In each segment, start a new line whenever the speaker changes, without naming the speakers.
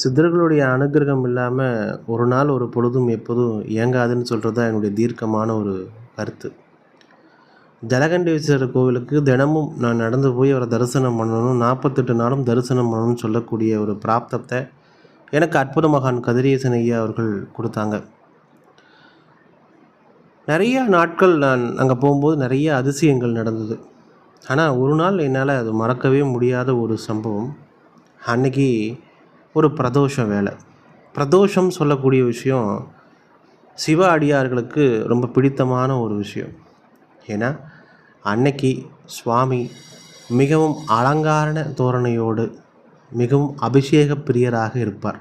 சித்தர்களுடைய அனுக்கிரகம் இல்லாமல் ஒரு நாள் ஒரு பொழுதும் எப்போதும் இயங்காதுன்னு சொல்கிறது தான் என்னுடைய தீர்க்கமான ஒரு கருத்து. ஜலகண்டேஸ்வரர் கோவிலுக்கு தினமும் நான் நடந்து போய் அவரை தரிசனம் பண்ணணும் நாற்பத்தெட்டு நாளும் தரிசனம் பண்ணணும்னு சொல்லக்கூடிய ஒரு பிராப்தத்தை எனக்கு அற்புத மகான் கதிரேசன் ஐயா அவர்கள் கொடுத்தாங்க. நிறைய நாட்கள் நான் அங்கே போகும்போது நிறைய அதிசயங்கள் நடந்தது. ஆனால் ஒரு நாள் என்னால் அது மறக்கவே முடியாத ஒரு சம்பவம். அன்னைக்கு ஒரு பிரதோஷ வேலை. பிரதோஷம் சொல்லக்கூடிய விஷயம் சிவ அடியார்களுக்கு ரொம்ப பிடித்தமான ஒரு விஷயம். ஏன்னா அன்னைக்கு சுவாமி மிகவும் அலங்கார தோரணையோடு மிகவும் அபிஷேக பிரியராக இருப்பார்.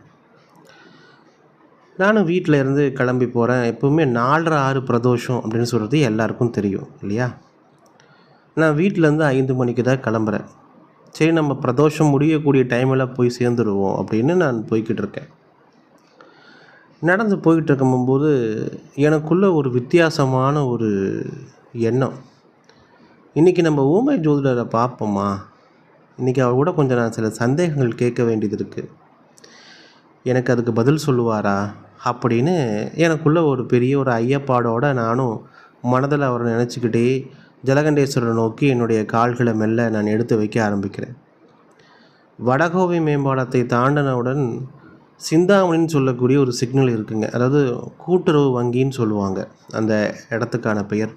நானும் வீட்டில் இருந்து கிளம்பி போகிறேன் எப்போவுமே நாலரை ஆறு பிரதோஷம் அப்படின்னு சொல்கிறது எல்லாருக்கும் தெரியும் இல்லையா? நான் வீட்டிலேருந்து ஐந்து மணிக்கு தான் கிளம்புறேன். சரி நம்ம பிரதோஷம் முடியக்கூடிய டைமில் போய் சேர்ந்துடுவோம் அப்படின்னு நான் போய்கிட்டு இருக்கேன். நடந்து போய்கிட்டு இருக்கும்போது எனக்குள்ளே ஒரு வித்தியாசமான ஒரு எண்ணம். இன்றைக்கி நம்ம ஊமை ஜோதிடரை பார்ப்போமா? இன்றைக்கி அவர் கூட கொஞ்சம் நான் சில சந்தேகங்கள் கேட்க வேண்டியது இருக்குது எனக்கு அதுக்கு பதில் சொல்லுவாரா? அப்படின்னு எனக்குள்ளே ஒரு பெரிய ஒரு ஐயப்பாடோடு நானும் மனதில் அவரை நினச்சிக்கிட்டே ஜலகண்டேஸ்வரரை நோக்கி என்னுடைய கால்களை மெல்ல நான் எடுத்து வைக்க ஆரம்பிக்கிறேன். வடகோவை மேம்பாலத்தை தாண்டினவுடன் சிந்தாமணின்னு சொல்லக்கூடிய ஒரு சிக்னல் இருக்குங்க. அதாவது கூட்டுறவு வங்கின்னு சொல்லுவாங்க. அந்த இடத்துக்கான பெயர்.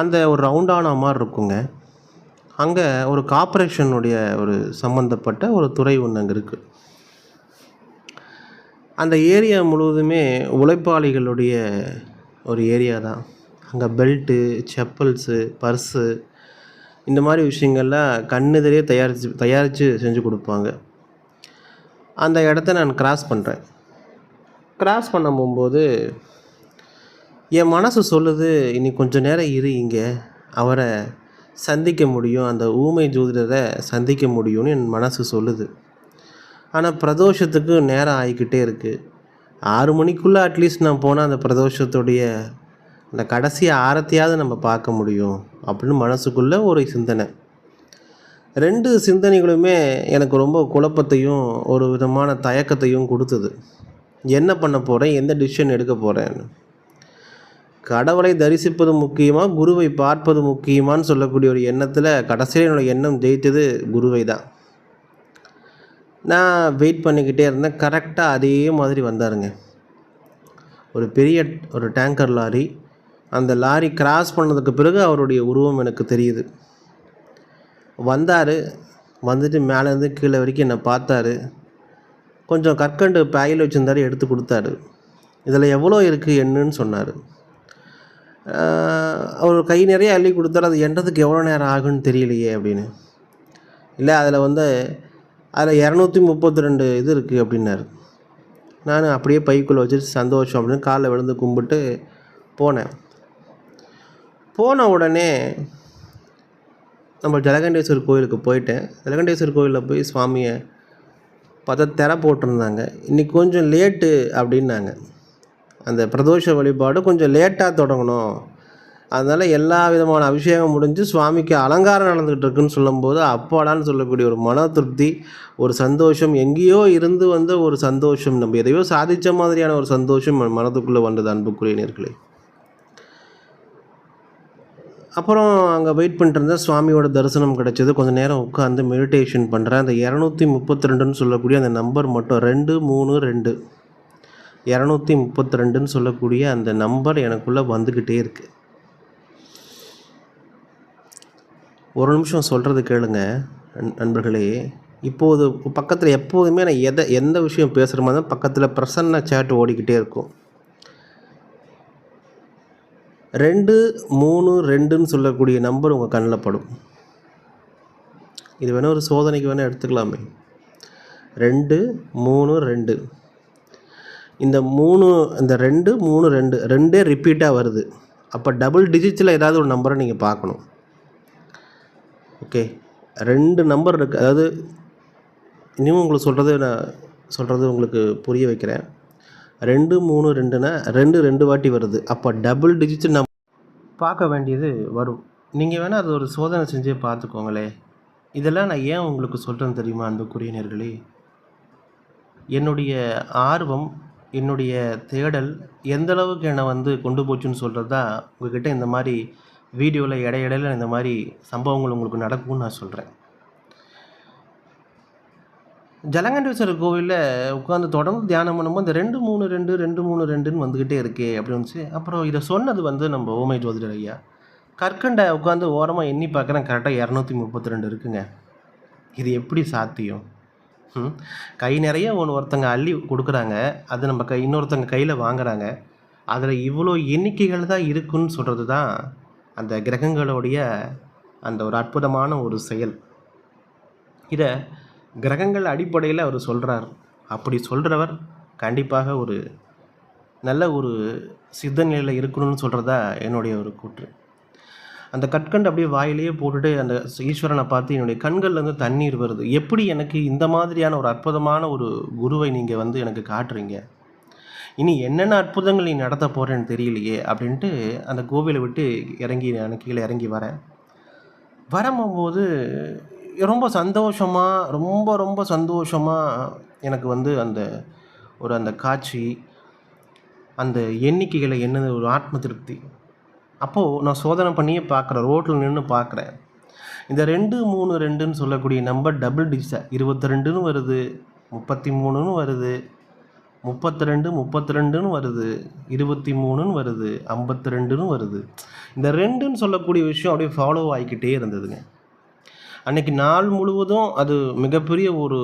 அந்த ஒரு ரவுண்டான மாதிரி இருக்குங்க. அங்கே ஒரு கார்பரேஷனுடைய ஒரு சம்மந்தப்பட்ட ஒரு துறை ஒன்று அங்கே இருக்குது அந்த ஏரியா முழுவதுமே உழைப்பாளிகளுடைய ஒரு ஏரியா தான். அங்கே பெல்ட்டு செப்பல்ஸு பர்ஸு இந்த மாதிரி விஷயங்கள்லாம் கண்ணெதிரே தயாரித்து தயாரித்து செஞ்சு கொடுப்பாங்க. அந்த இடத்த நான் கிராஸ் பண்ணுறேன் கிராஸ் பண்ண போகும்போது என் மனசு சொல்லுது இனி கொஞ்சம் நேரம் இரு இங்கே. அவரை சந்திக்க முடியும். அந்த ஊமை ஜோதிடரை சந்திக்க முடியும்னு என் மனசு சொல்லுது. ஆனால் பிரதோஷத்துக்கு நேரம் ஆகிக்கிட்டே இருக்குது ஆறு மணிக்குள்ளே அட்லீஸ்ட் நான் போனால் அந்த பிரதோஷத்துடைய அந்த கடைசி ஆரத்தையாவது நம்ம பார்க்க முடியும் அப்படின்னு மனசுக்குள்ளே ஒரு சிந்தனை. ரெண்டு சிந்தனைகளுமே எனக்கு ரொம்ப குழப்பத்தையும் ஒரு விதமான தயக்கத்தையும் கொடுத்தது. என்ன பண்ண போகிறேன் எந்த டிசிஷன் எடுக்க போகிறேன்னு கடவுளை தரிசிப்பது முக்கியமாக குருவை பார்ப்பது முக்கியமான்னு சொல்லக்கூடிய ஒரு எண்ணத்தில் கடைசியில் என்னோடய எண்ணம் ஜெயித்தது குருவை தான். நான் வெயிட் பண்ணிக்கிட்டே இருந்தேன். கரெக்டாக அதே மாதிரி வந்தாருங்க. ஒரு பெரிய ஒரு டேங்கர் லாரி அந்த லாரி கிராஸ் பண்ணதுக்கு பிறகு அவருடைய உருவம் எனக்கு தெரியுது. வந்தார். வந்துட்டு மேலேருந்து கீழே வரைக்கும் என்னை பார்த்தாரு. கொஞ்சம் கற்கண்டு பேயில் வச்சுருந்தாரு எடுத்து கொடுத்தாரு. இதில் எவ்வளோ இருக்குது என்னன்னு சொன்னார். அவர் கை நிறைய அள்ளி கொடுத்தாரு. அது எண்ணத்துக்கு எவ்வளோ நேரம் ஆகுன்னு தெரியலையே அப்படின்னு. இல்லை அதில் வந்து அதில் இரநூத்தி முப்பத்தி ரெண்டு இது இருக்குது அப்படின்னாரு. நான் அப்படியே பைக்குள்ளே வச்சுட்டு சந்தோஷம் அப்படின்னு காலைல விழுந்து கும்பிட்டு போனேன். போன உடனே நம்ம ஜலகண்டேஸ்வர் கோயிலுக்கு போயிட்டேன். ஜலகண்டேஸ்வர் கோயிலில் போய் சுவாமியை பார்த்தா திரை போட்டிருந்தாங்க. இன்றைக்கி கொஞ்சம் லேட்டு அப்படின்னாங்க. அந்த பிரதோஷ வழிபாடு கொஞ்சம் லேட்டாக தொடங்கணும். அதனால் எல்லா விதமான அபிஷேகம் முடிஞ்சு சுவாமிக்கு அலங்காரம் நடந்துகிட்டு இருக்குன்னு சொல்லும்போது அப்பாடான்னு சொல்லக்கூடிய ஒரு மன திருப்தி ஒரு சந்தோஷம் எங்கேயோ இருந்து வந்த ஒரு சந்தோஷம் நம்ம எதையோ சாதித்த மாதிரியான ஒரு சந்தோஷம் மனதுக்குள்ளே வந்தது அன்புக்குரிய நேர்களே. அப்புறம் அங்கே வெயிட் பண்ணிட்டு இருந்தேன் சுவாமியோட தரிசனம் கிடச்சிது. கொஞ்சம் நேரம் உட்காந்து மெடிடேஷன் பண்ணுறேன் அந்த இரநூத்தி முப்பத்தி ரெண்டுன்னு சொல்லக்கூடிய அந்த நம்பர் மட்டும் ரெண்டு மூணு ரெண்டு. இரநூத்தி முப்பத்தி ரெண்டுன்னு சொல்லக்கூடிய அந்த நம்பர் எனக்குள்ளே வந்துக்கிட்டே இருக்குது ஒரு நிமிஷம் சொல்கிறது கேளுங்க நண்பர்களே. இப்போது பக்கத்தில் எப்போதுமே நான் எதை எந்த விஷயம் பேசுகிற மாதிரி தான் பக்கத்தில் பிரசன்ன சேட் ஓடிக்கிட்டே இருக்கும். ரெண்டு மூணு ரெண்டுன்னு சொல்லக்கூடிய நம்பர் உங்கள் கண்ணில் படும். இது வேணால் ஒரு சோதனைக்கு வேணால் எடுத்துக்கலாமே. ரெண்டு மூணு ரெண்டு. இந்த மூணு இந்த ரெண்டு மூணு ரெண்டு ரெண்டே ரிப்பீட்டாக வருது. அப்போ டபுள் டிஜிட்ஸில் ஏதாவது ஒரு நம்பரை நீங்கள் பார்க்கணும். ஓகே ரெண்டு நம்பர் இருக்குது அதாவது இன்னும் உங்களுக்கு சொல்கிறது நான் சொல்கிறது உங்களுக்கு புரிய வைக்கிறேன். ரெண்டு மூணு ரெண்டுனா ரெண்டு ரெண்டு வாட்டி வருது. அப்போ டபுள் டிஜிட் நம்ம பார்க்க வேண்டியது வரும். நீங்கள் வேணால் அது ஒரு சோதனை செஞ்சே பார்த்துக்கோங்களே. இதெல்லாம் நான் ஏன் உங்களுக்கு சொல்கிறேன் தெரியுமா அன்புக்குரிய நேர்களே என்னுடைய ஆர்வம் என்னுடைய தேடல் எந்த அளவுக்கு என்னை வந்து கொண்டு போச்சுன்னு சொல்கிறது தான் உங்ககிட்ட இந்த மாதிரி வீடியோவில் இடையிடையில் இந்த மாதிரி சம்பவங்கள் உங்களுக்கு நடக்கும்னு நான் சொல்கிறேன் ஜலங்கண்டேஸ்வரர் கோவிலில் உட்காந்து தொடர்ந்து தியானம் பண்ணும்போது இந்த ரெண்டு மூணு ரெண்டு ரெண்டு மூணு ரெண்டுன்னு வந்துக்கிட்டே இருக்கே அப்படின்னு வந்துச்சு. அப்புறம் இதை சொன்னது வந்து நம்ம ஓமை ஜோதிடர் ஐயா. கற்கண்டை உட்காந்து ஓரமாக எண்ணி பார்க்குறேன். கரெக்டாக இரநூத்தி முப்பத்தி ரெண்டு இருக்குங்க. இது எப்படி சாத்தியம்? ம்? கை நிறைய ஒன்று ஒருத்தங்க அள்ளி கொடுக்குறாங்க. அது நம்ம கை இன்னொருத்தங்க கையில் வாங்குறாங்க. அதில் இவ்வளோ எண்ணிக்கைகள் தான் இருக்குன்னு சொல்கிறது தான் அந்த கிரகங்களுடைய அந்த ஒரு அற்புதமான ஒரு செயல். இதை கிரகங்கள் அடிப்படையில் அவர் சொல்கிறார் அப்படி சொல்கிறவர் கண்டிப்பாக ஒரு நல்ல ஒரு சித்த நிலையில் இருக்கணும்னு சொல்கிறதா என்னுடைய ஒரு கூற்று. அந்த கற்கண்டு அப்படியே வாயிலேயே போட்டுட்டு அந்த ஈஸ்வரனை பார்த்து என்னுடைய கண்கள்லேருந்து தண்ணீர் வருது. எப்படி எனக்கு இந்த மாதிரியான ஒரு அற்புதமான ஒரு குருவை நீங்கள் வந்து எனக்கு காட்டுறீங்க? இனி என்னென்ன அற்புதங்கள் நீ நடத்த போகிறேன்னு தெரியலையே அப்படின்ட்டு அந்த கோவிலை விட்டு இறங்கி நான் கீழே இறங்கி வரேன். வரும்போது ரொம்ப சந்தோஷமாக ரொம்ப ரொம்ப சந்தோஷமாக எனக்கு வந்து அந்த ஒரு அந்த காட்சி அந்த எண்ணிக்கைகளை என்னது ஒரு ஆத்ம திருப்தி. அப்போது நான் சோதனை பண்ணியே பார்க்குறேன் ரோட்டில் நின்று பார்க்குறேன் இந்த ரெண்டு மூணு ரெண்டுன்னு சொல்லக்கூடிய நம்பர் டபுள் டிஜிட்டாக இருபத்தி ரெண்டுன்னு வருது முப்பத்தி மூணுன்னு வருது முப்பத்தி ரெண்டு முப்பத்தி ரெண்டுன்னு வருது இருபத்தி மூணுன்னு வருது ஐம்பத்தி ரெண்டுன்னு வருது. இந்த ரெண்டுன்னு சொல்லக்கூடிய விஷயம் அப்படியே ஃபாலோ ஆகிக்கிட்டே இருந்ததுங்க. அன்றைக்கி நாள் முழுவதும் அது மிகப்பெரிய ஒரு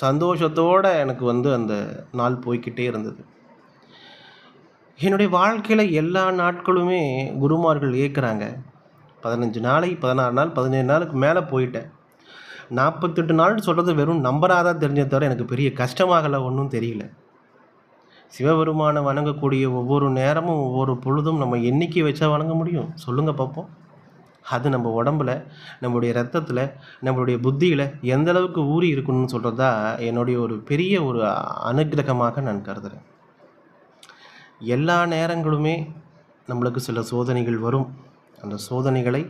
சந்தோஷத்தோடு எனக்கு வந்து அந்த நாள் போய்க்கிட்டே இருந்தது. என்னுடைய வாழ்க்கையில் எல்லா நாட்களுமே குருமார்கள் ஏற்கிறாங்க பதினஞ்சு நாளை பதினாறு நாள் பதினேழு நாளுக்கு மேலே போயிட்டேன். நாற்பத்தெட்டு நாள் சொல்கிறது வெறும் நம்பராக தான் தெரிஞ்ச தவிர எனக்கு பெரிய கஷ்டமாகலை ஒன்றும் தெரியல. சிவபெருமானை வணங்கக்கூடிய ஒவ்வொரு நேரமும் ஒவ்வொரு பொழுதும் நம்ம எண்ணிக்கை வச்சா வணங்க முடியும்? சொல்லுங்கள் பார்ப்போம் அது நம்ம உடம்புல நம்மளுடைய ரத்தத்தில் நம்மளுடைய புத்தியில் எந்த அளவுக்கு ஊறி இருக்கணும்னு சொல்கிறது தான் என்னுடைய ஒரு பெரிய ஒரு அனுகிரகமாக நான் கருதுகிறேன் எல்லா நேரங்களுமே நம்மளுக்கு சில சோதனைகள் வரும். அந்த சோதனைகளை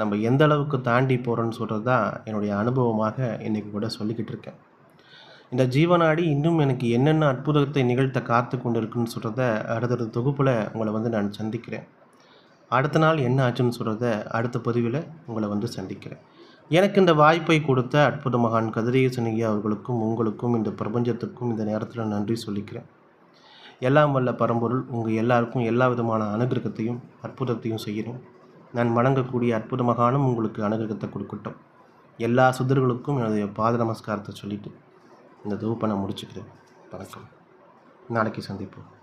நம்ம எந்த அளவுக்கு தாண்டி போகிறோன்னு சொல்கிறது தான் என்னுடைய அனுபவமாக இன்றைக்கி கூட சொல்லிக்கிட்டு இருக்கேன். இந்த ஜீவனாடி இன்னும் எனக்கு என்னென்ன அற்புதத்தை நிகழ்த்த காத்து கொண்டு இருக்குன்னு சொல்கிறத அடுத்தடுத்த தொகுப்பில் உங்களை வந்து நான் சந்திக்கிறேன். அடுத்த நாள் என்ன ஆச்சுன்னு சொல்கிறத அடுத்த பதிவில் உங்களை வந்து சந்திக்கிறேன். எனக்கு இந்த வாய்ப்பை கொடுத்த அற்புத மகான் கதிரேசன் அவர்களுக்கும் உங்களுக்கும் இந்த பிரபஞ்சத்துக்கும் இந்த நேரத்தில் நன்றி சொல்லிக்கிறேன். எல்லாம் வல்ல பரம்பொருள் உங்கள் எல்லாருக்கும் எல்லா விதமான அனுகிரகத்தையும் அற்புதத்தையும் செய்கிறேன். நான் வணங்கக்கூடிய அற்புத மகானும் உங்களுக்கு அனுகிரகத்தை கொடுக்கட்டும். எல்லா சுதர்களுக்கும் எனது பாத நமஸ்காரத்தை சொல்லிவிட்டு இந்த தூப்பனை நான் முடிச்சுக்கிறேன். வணக்கம். நாளைக்கு சந்திப்போம்.